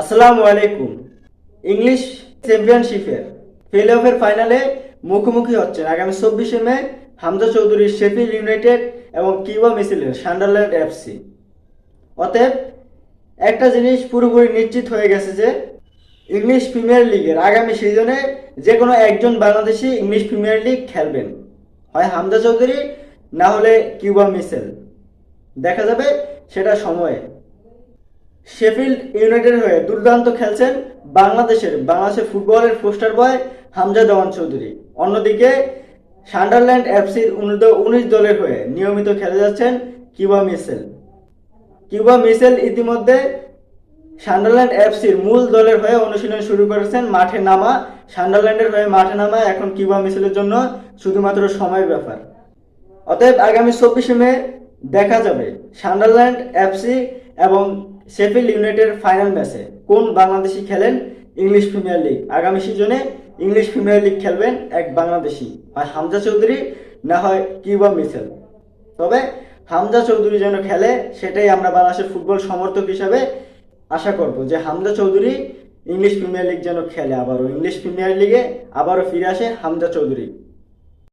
আসসালামু আলাইকুম। ইংলিশ চ্যাম্পিয়নশিপের প্লে অফের ফাইনালে মুখোমুখি হচ্ছেন আগামী চব্বিশে মে হামজা চৌধুরীর শেফিল্ড ইউনাইটেড এবং কিউবা মিছিলের সান্ডারল্যান্ড এফসি অতএব, একটা জিনিস পুরোপুরি নিশ্চিত হয়ে গেছে যে ইংলিশ প্রিমিয়ার লিগের আগামী সিজনে যে কোনো একজন বাংলাদেশি ইংলিশ প্রিমিয়ার লিগ খেলবেন। হয় হামজা চৌধুরী, না হলে কিউবা মিসেল। দেখা যাবে সেটা সময়ে। শেফিল্ড ইউনাইটেড হয়ে দুর্দান্ত খেলছেন বাংলাদেশের বাংলাদেশের ফুটবলের পোস্টার বয় হামজা দেওয়ান চৌধুরী। অন্যদিকে, সান্ডারল্যান্ড এফসির উনিশ উনিশ দলের হয়ে নিয়মিত খেলে যাচ্ছেন কিউবা মিসেল। কিউবা মিসেল ইতিমধ্যে সান্ডারল্যান্ড এফসির মূল দলের হয়ে অনুশীলন শুরু করেছেন মাঠে নামা। সান্ডারল্যান্ডের হয়ে মাঠে নামা এখন কিউবা মিসেলের জন্য শুধুমাত্র সময়ের ব্যাপার। অতএব আগামী চব্বিশে মে দেখা যাবে। সান্ডারল্যান্ড এফসি এবং শেফিল্ড ইউনাইটেড ফাইনাল ম্যাচে কোন বাংলাদেশি খেলেন? ইংলিশ প্রিমিয়ার লিগ আগামী সিজনে ইংলিশ প্রিমিয়ার লিগ খেলবেন এক বাংলাদেশি। হয় হামজা চৌধুরী না হয় কিউবা মিসেল তবে হামজা চৌধুরী যেন খেলে, সেটাই আমরা বাংলাদেশের ফুটবল সমর্থক হিসাবে আশা করব যে Hamza Chowdhury English Premier League যেন খেলে আবারও। ইংলিশ প্রিমিয়ার লিগে আবারও ফিরে আসে হামজা চৌধুরী।